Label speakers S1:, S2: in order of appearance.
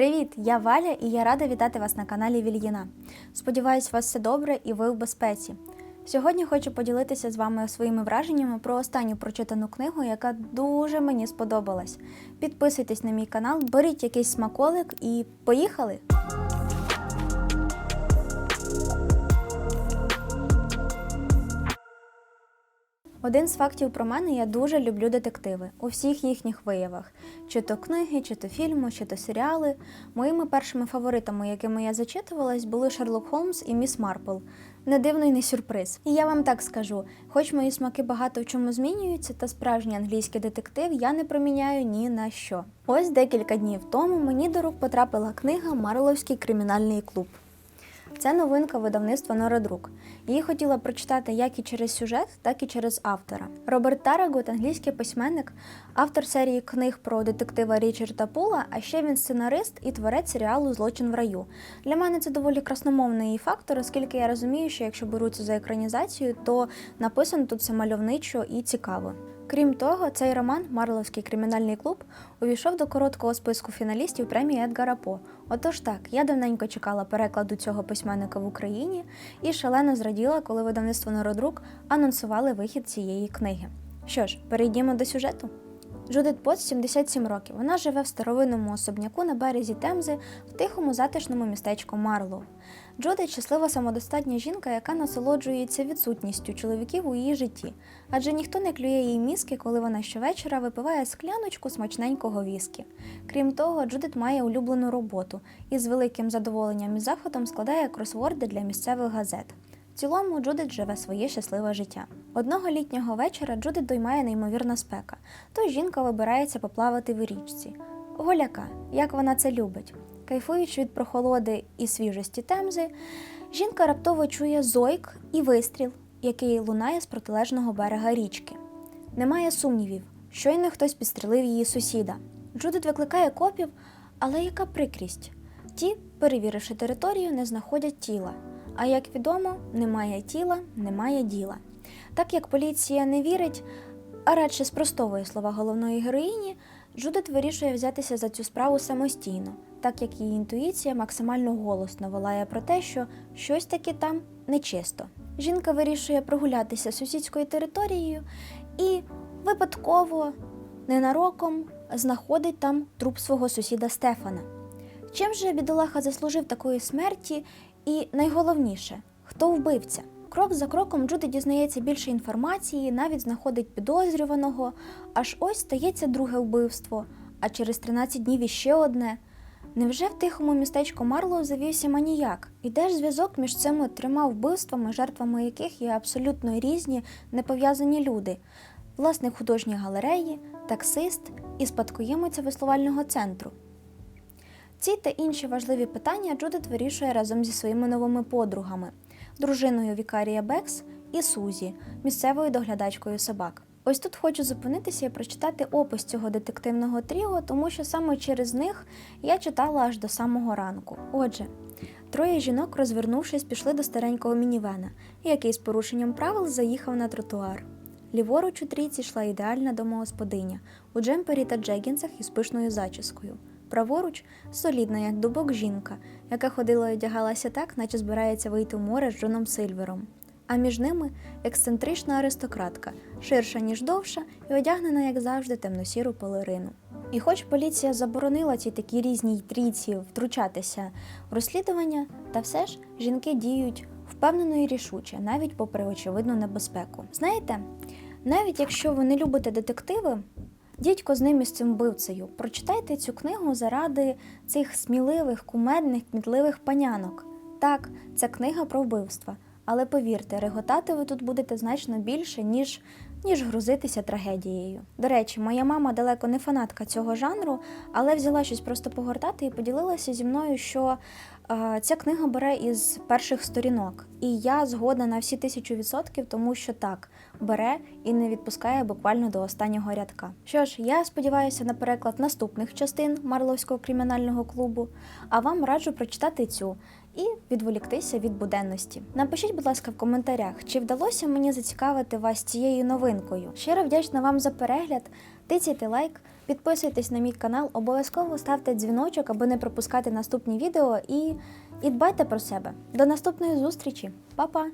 S1: Привіт! Я Валя і я рада вітати вас на каналі Вільїна. Сподіваюсь, у вас все добре і ви в безпеці. Сьогодні хочу поділитися з вами своїми враженнями про останню прочитану книгу, яка дуже мені сподобалась. Підписуйтесь на мій канал, беріть якийсь смаколик і поїхали! Один з фактів про мене я дуже люблю детективи у всіх їхніх виявах: чи то книги, чи то фільми, чи то серіали. Моїми першими фаворитами, якими я зачитувалась, були Шерлок Холмс і Міс Марпл. Не дивно й не сюрприз. І я вам так скажу: хоч мої смаки багато в чому змінюються, та справжній англійський детектив я не проміняю ні на що. Ось декілька днів тому мені до рук потрапила книга Марловський кримінальний клуб. Це новинка видавництва Нородрук. Її хотіла прочитати як і через сюжет, так і через автора. Роберт Тарагут, англійський письменник, автор серії книг про детектива Річарда Пула, а ще він сценарист і творець серіалу Злочин в раю. Для мене це доволі красномовний фактор, оскільки я розумію, що якщо беруться за екранізацію, то написано тут все мальовничо і цікаво. Крім того, цей роман Марловський кримінальний клуб увійшов до короткого списку фіналістів премії Едгара По. Отож так, я давненько чекала перекладу цього письменника в Україні і шалено зраділа, коли видавництво Народрук анонсували вихід цієї книги. Що ж, перейдімо до сюжету. Джудит Потт 77 років. Вона живе в старовинному особняку на березі Темзи в тихому затишному містечку Марлоу. Джудит щаслива самодостатня жінка, яка насолоджується відсутністю чоловіків у її житті, адже ніхто не клює їй мізки, коли вона щовечора випиває скляночку смачненького віскі. Крім того, Джудит має улюблену роботу і з великим задоволенням і заходом складає кросворди для місцевих газет. В цілому Джудит живе своє щасливе життя. Одного літнього вечора Джудит доймає неймовірна спека, тож жінка вибирається поплавати в річці. Голяка, як вона це любить. Кайфуючи від прохолоди і свіжості темзи, жінка раптово чує зойк і вистріл, який лунає з протилежного берега річки. Немає сумнівів, щойно хтось підстрелив її сусіда. Джудит викликає копів, але яка прикрість? Ті, перевіривши територію, не знаходять тіла. А як відомо, немає тіла, немає діла. Так як поліція не вірить, а радше спростовує слова головної героїні, Джудит вирішує взятися за цю справу самостійно, так як її інтуїція максимально голосно волає про те, що щось таки там нечисто. Жінка вирішує прогулятися сусідською територією і випадково, ненароком, знаходить там труп свого сусіда Стефана. Чим же бідолаха заслужив такої смерті, і найголовніше, хто вбивця? Крок за кроком Джуди дізнається більше інформації, навіть знаходить підозрюваного, аж ось стається друге вбивство, а через 13 днів іще одне. Невже в тихому містечку Марлоу завівся маніяк? І де ж зв'язок між цими трьома вбивствами, жертвами яких є абсолютно різні, непов'язані люди? Власник художньої галереї, таксист і спадкоємець веслувального центру. Ці та інші важливі питання Джудит вирішує разом зі своїми новими подругами, дружиною Вікарія Бекс і Сузі, місцевою доглядачкою собак. Ось тут хочу зупинитися і прочитати опис цього детективного тріо, тому що саме через них я читала аж до самого ранку. Отже, троє жінок, розвернувшись, пішли до старенького мінівена, який з порушенням правил заїхав на тротуар. Ліворуч у трійці йшла ідеальна домогосподиня у джемпері та джегінсах із пишною зачіскою. Праворуч солідна, як дубок жінка, яка ходила і одягалася так, наче збирається вийти в море з Джоном Сильвером. А між ними ексцентрична аристократка, ширша, ніж довша, і одягнена, як завжди, темно-сіру пелерину. І хоч поліція заборонила цій такій різній трійці втручатися в розслідування, та все ж жінки діють впевнено і рішуче, навіть попри очевидну небезпеку. Знаєте, навіть якщо ви не любите детективи, Дідько з ним із цим вбивцею. Прочитайте цю книгу заради цих сміливих, кумедних, кмітливих панянок. Так, це книга про вбивства, але повірте, реготати ви тут будете значно більше, ніж ніж грузитися трагедією. До речі, моя мама далеко не фанатка цього жанру, але взяла щось просто погортати і поділилася зі мною, що е, ця книга бере із перших сторінок. І я згодна на всі тисячу відсотків, тому що так бере і не відпускає буквально до останнього рядка. Що ж, я сподіваюся на переклад наступних частин Марловського кримінального клубу, а вам раджу прочитати цю і відволіктися від буденності. Напишіть, будь ласка, в коментарях, чи вдалося мені зацікавити вас цією новинкою. Щиро вдячна вам за перегляд. Тицяйте лайк, Підписуйтесь на мій канал, обов'язково ставте дзвіночок, аби не пропускати наступні відео і, і дбайте про себе. До наступної зустрічі, Па-па!